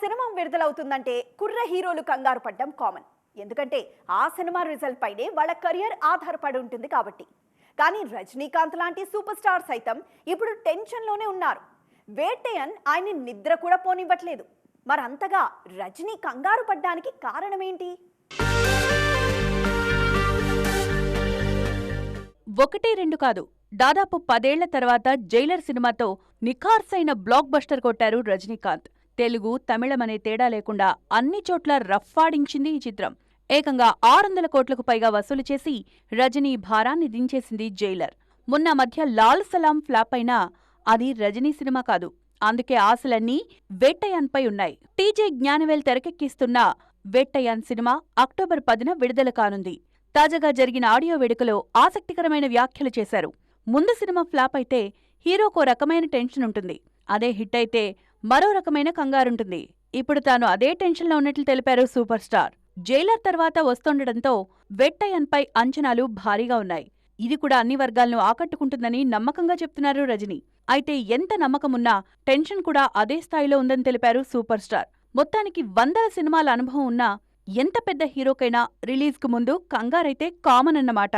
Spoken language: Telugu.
సినిమా విడుదలవుతుందంటే కుర్ర హీరోలు కంగారు పడ్డం కామన్ ఎందుకంటే ఆ సినిమా రిజల్ట్ పైనే వాళ్ళ కెరియర్ ఆధారపడి ఉంటుంది కాబట్టి. కానీ రజనీకాంత్ లాంటి సూపర్ స్టార్ సైతం ఇప్పుడు టెన్షన్లోనే ఉన్నారు. వేటయన్ ఆయన్ని నిద్ర కూడా పోనివ్వట్లేదు. మరంతగా రజనీ కంగారు పడ్డానికి కారణమేంటి? ఒకటి రెండు కాదు. దాదాపు పదేళ్ళ తర్వాత జైలర్ సినిమాతో నిఖార్సైన బ్లాక్ బస్టర్ కొట్టారు రజనీకాంత్. తెలుగు తమిళం అనే తేడా లేకుండా అన్ని చోట్ల రఫ్ఫాడించింది ఈ చిత్రం. ఏకంగా ఆరు వందల కోట్లకు పైగా వసూలు చేసి రజనీ భారాన్ని దించేసింది జైలర్. మొన్న మధ్య లాల్ సలాం ఫ్లాప్ అయినా అది రజనీ సినిమా కాదు. అందుకే ఆశలన్నీ వేట్టయాన్పై ఉన్నాయి. టీజే జ్ఞానవేల్ తెరకెక్కిస్తున్న వేట్టయాన్ సినిమా అక్టోబర్ పదిన విడుదల కానుంది. తాజాగా జరిగిన ఆడియో వేడుకలో ఆసక్తికరమైన వ్యాఖ్యలు చేశారు. ముందు సినిమా ఫ్లాప్ అయితే హీరోకో రకమైన టెన్షన్ ఉంటుంది. అదే హిట్ అయితే మరో రకమైన కంగారుంటుంది. ఇప్పుడు తాను అదే టెన్షన్లో ఉన్నట్లు తెలిపారు సూపర్ స్టార్. జైలర్ తర్వాత వస్తుండటంతో వెట్టయన్పై అంచనాలు భారీగా ఉన్నాయి. ఇది కూడా అన్ని వర్గాలను ఆకట్టుకుంటుందని నమ్మకంగా చెప్తున్నారు రజని. అయితే ఎంత నమ్మకమున్నా టెన్షన్ కూడా అదే స్థాయిలో ఉందని తెలిపారు సూపర్ స్టార్. మొత్తానికి వందల సినిమాల అనుభవం ఉన్నా ఎంత పెద్ద హీరోకైనా రిలీజ్కు ముందు కంగారైతే కామన్ అన్నమాట.